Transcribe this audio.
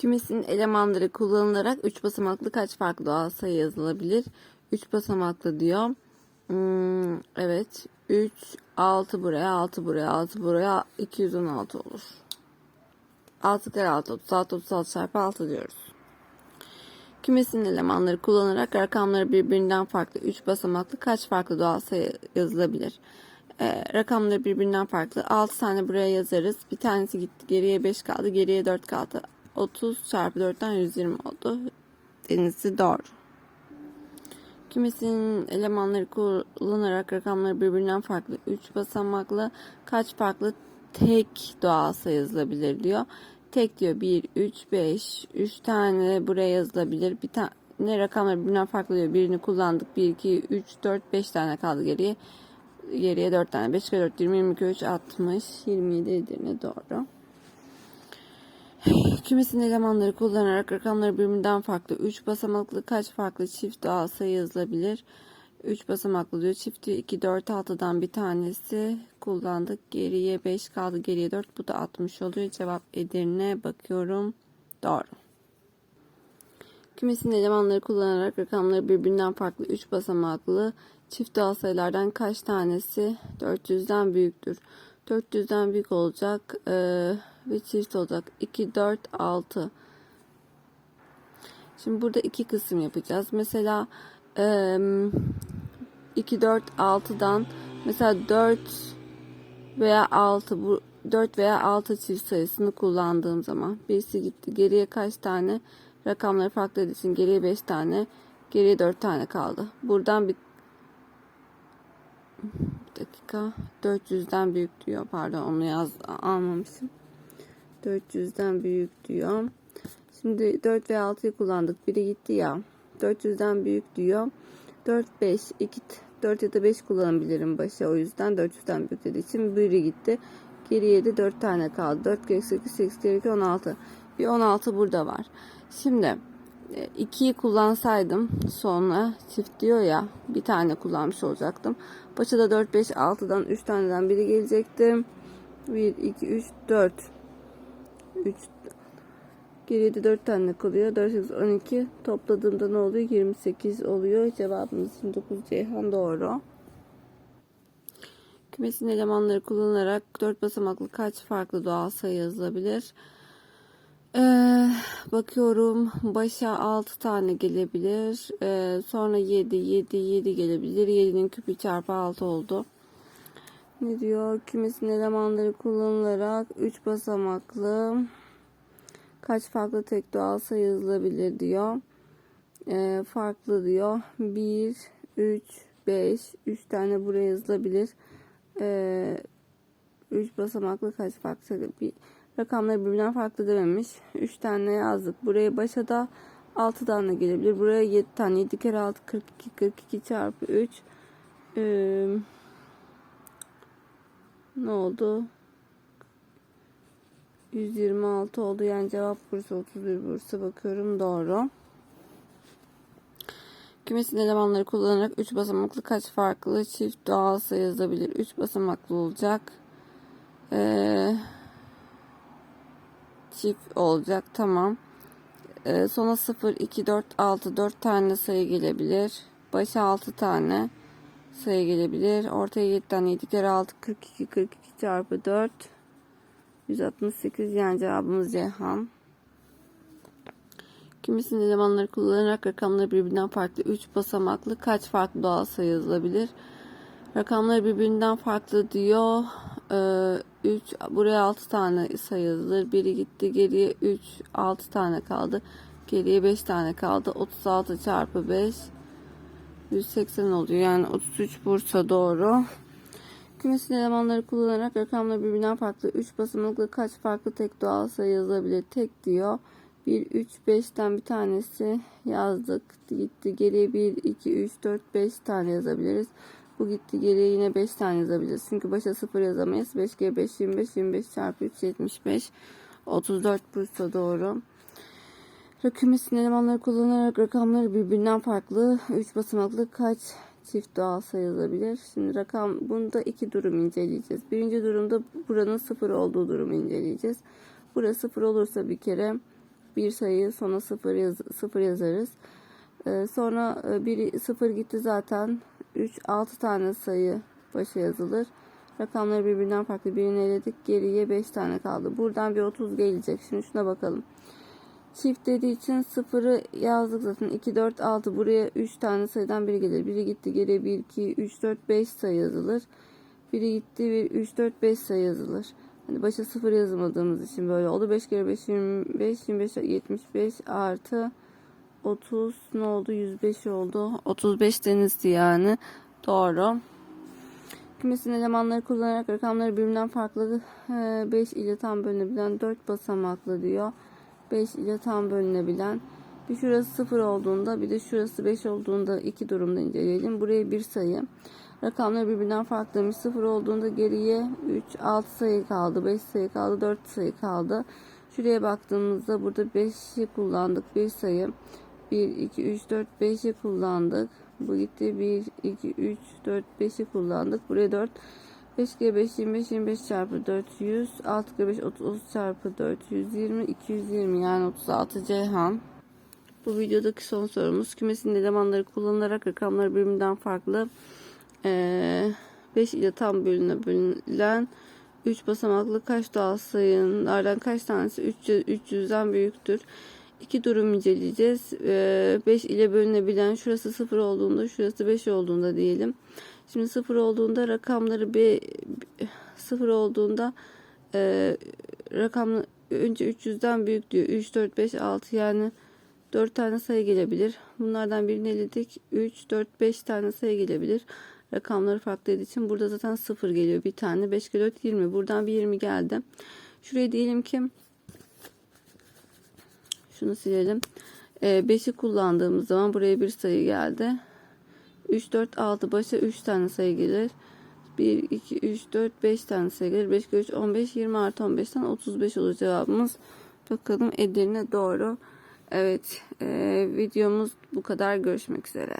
Kümesin elemanları kullanılarak 3 basamaklı kaç farklı doğal sayı yazılabilir? 3 basamaklı diyor. Hmm, evet. 3, 6 buraya, 6 buraya, 6 buraya 216 olur. 6 kere 6, 36, 36 çarpı 6 diyoruz. Kümesin elemanları kullanarak rakamları birbirinden farklı 3 basamaklı kaç farklı doğal sayı yazılabilir? Ee, rakamları birbirinden farklı 6 tane buraya yazarız. Bir tanesi gitti geriye 5 kaldı geriye 4 kaldı. 30 çarpı 4'ten 120 oldu. Denizi doğru. Kümesinin elemanları kullanarak rakamları birbirinden farklı 3 basamaklı kaç farklı tek doğal sayı yazılabilir diyor. Tek diyor 1, 3, 5. 3 tane buraya yazılabilir. Bir tane rakamlar birbirinden farklı diyor. Birini kullandık. 1, 2, 3, 4, 5 tane kaldı geriye. Geriye 4 tane. 5 kere 4, 20, 22, 3, 60, 27 Edirne doğru. Kümesin elemanları kullanarak rakamları birbirinden farklı 3 basamaklı kaç farklı çift doğal sayı yazılabilir? 3 basamaklı diyor. Çift diyor 2, 4, 6'dan bir tanesi kullandık. Geriye 5 kaldı. Geriye 4. Bu da 60 oluyor. Cevap Edirne. Bakıyorum. Doğru. Kümesin elemanları kullanarak rakamları birbirinden farklı 3 basamaklı çift doğal sayılardan kaç tanesi 400'den büyüktür? 400'den büyük olacak ee, ve çift olacak. 2, 4, 6. Şimdi burada iki kısım yapacağız. Mesela ee, 2, 4, 6'dan mesela 4 veya 6 bu 4 veya 6 çift sayısını kullandığım zaman birisi gitti. Geriye kaç tane rakamları farklı için geriye 5 tane geriye 4 tane kaldı. Buradan bir dakika 400'den büyük diyor. Pardon onu yaz almamışım. 400'den büyük diyor. Şimdi 4 ve 6'yı kullandık. Biri gitti ya. 400'den büyük diyor. 4, 5, 2, 4 ya da 5 kullanabilirim başa. O yüzden 400'den büyük dediği için biri gitti. Geriye de 4 tane kaldı. 4 kere 8, 8 kere 2, 16. Bir 16 burada var. Şimdi 2'yi kullansaydım sonra çift diyor ya bir tane kullanmış olacaktım. Başa da 4, 5, 6'dan 3 taneden biri gelecekti. 1, 2, 3, 4. 3 Geriye de 4 tane kalıyor. 4, 8, 12. Topladığımda ne oluyor? 28 oluyor. Cevabımız 29 Ceyhan doğru. Kümesin elemanları kullanarak 4 basamaklı kaç farklı doğal sayı yazılabilir? Ee, bakıyorum başa 6 tane gelebilir. Ee, sonra 7, 7, 7 gelebilir. 7'nin küpü çarpı 6 oldu. Ne diyor? Kümesin elemanları kullanılarak 3 basamaklı kaç farklı tek doğal sayı yazılabilir diyor. Ee, farklı diyor. 1, 3, 5, 3 tane buraya yazılabilir. Ee, 3 basamaklı kaç farklı? Bir, rakamları birbirinden farklı dememiş. 3 tane yazdık. Buraya başa da 6 tane gelebilir. Buraya 7 tane. 7 kere 6 42. 42 çarpı 3. Ee, ne oldu? 126 oldu. Yani cevap Bursa 31 Bursa bakıyorum. Doğru. Kümesin elemanları kullanarak 3 basamaklı kaç farklı çift doğal sayı yazabilir? 3 basamaklı olacak. Eee çift olacak. Tamam. Ee, sona 0, 2, 4, 6, 4 tane sayı gelebilir. Başa 6 tane sayı gelebilir. Ortaya 7 tane. 7 kere 6, 42, 42 çarpı 4. 168 yani cevabımız Ceyhan. Kimisinin elemanları kullanarak rakamları birbirinden farklı 3 basamaklı kaç farklı doğal sayı yazılabilir? Rakamları birbirinden farklı diyor. 3 buraya 6 tane sayı yazılır. Biri gitti geriye 3 6 tane kaldı. Geriye 5 tane kaldı. 36 çarpı 5 180 oluyor. Yani 33 Bursa doğru. Kümesin elemanları kullanarak rakamları birbirinden farklı 3 basamaklı kaç farklı tek doğal sayı yazılabilir? Tek diyor. 1, 3, 5'ten bir tanesi yazdık. Gitti. Geriye 1, 2, 3, 4, 5 tane yazabiliriz. Bu gitti geriye yine 5 tane yazabiliriz. Çünkü başa 0 yazamayız. 5 kere 5 25 25 çarpı 3 75 34 Bursa doğru. Kümesin elemanları kullanarak rakamları birbirinden farklı 3 basamaklı kaç çift doğal sayı yazabilir? Şimdi rakam bunda iki durum inceleyeceğiz. Birinci durumda buranın 0 olduğu durumu inceleyeceğiz. Burası 0 olursa bir kere bir sayı sonra sıfır, yaz, sıfır yazarız. Ee, sonra e, biri sıfır gitti zaten. 3 6 tane sayı başa yazılır. Rakamları birbirinden farklı birini eledik. Geriye 5 tane kaldı. Buradan bir 30 gelecek. Şimdi şuna bakalım. Çift dediği için sıfırı yazdık zaten. 2, 4, 6. Buraya 3 tane sayıdan biri gelir. Biri gitti. Geriye 1, 2, 3, 4, 5 sayı yazılır. Biri gitti. 1, 3, 4, 5 sayı yazılır. Hani başa sıfır yazmadığımız için böyle oldu. 5 kere 5, 25, 25, 75 artı 30 ne oldu? 105 oldu. 35 denizdi yani. Doğru. Kümesin elemanları kullanarak rakamları birbirinden farklı 5 ile tam bölünebilen 4 basamaklı diyor. 5 ile tam bölünebilen. Bir şurası 0 olduğunda bir de şurası 5 olduğunda iki durumda inceleyelim. Buraya bir sayı. Rakamları birbirinden farklıymış. 0 olduğunda geriye 3, 6 sayı kaldı. 5 sayı kaldı. 4 sayı kaldı. Şuraya baktığımızda burada 5'i kullandık. Bir sayı. 1, 2, 3, 4, 5'i kullandık. Bu gitti. 1, 2, 3, 4, 5'i kullandık. Buraya 4. 5 kere 5, 25, 25 çarpı 400. 6 kere 5, 30, 30 çarpı 420, 220 yani 36 Ceyhan. Bu videodaki son sorumuz. Kümesin elemanları kullanılarak rakamları birbirinden farklı. Ee, 5 ile tam bölüne bölünen 3 basamaklı kaç doğal sayılardan kaç tanesi 300, 300'den büyüktür? İki durum inceleyeceğiz. 5 ile bölünebilen şurası 0 olduğunda şurası 5 olduğunda diyelim. Şimdi 0 olduğunda rakamları bir 0 olduğunda e, rakam önce 300'den büyük diyor. 3, 4, 5, 6 yani 4 tane sayı gelebilir. Bunlardan birini eledik. 3, 4, 5 tane sayı gelebilir. Rakamları farklı olduğu için burada zaten 0 geliyor. Bir tane 5 kere 4 20. Buradan bir 20 geldi. Şuraya diyelim ki şunu silelim. 5'i kullandığımız zaman buraya bir sayı geldi. 3, 4, 6 başa 3 tane sayı gelir. 1, 2, 3, 4, 5 tane sayı gelir. 5 kere 3, 15, 20 artı 15'ten 35 olur cevabımız. Bakalım Edirne doğru. Evet e, videomuz bu kadar. Görüşmek üzere.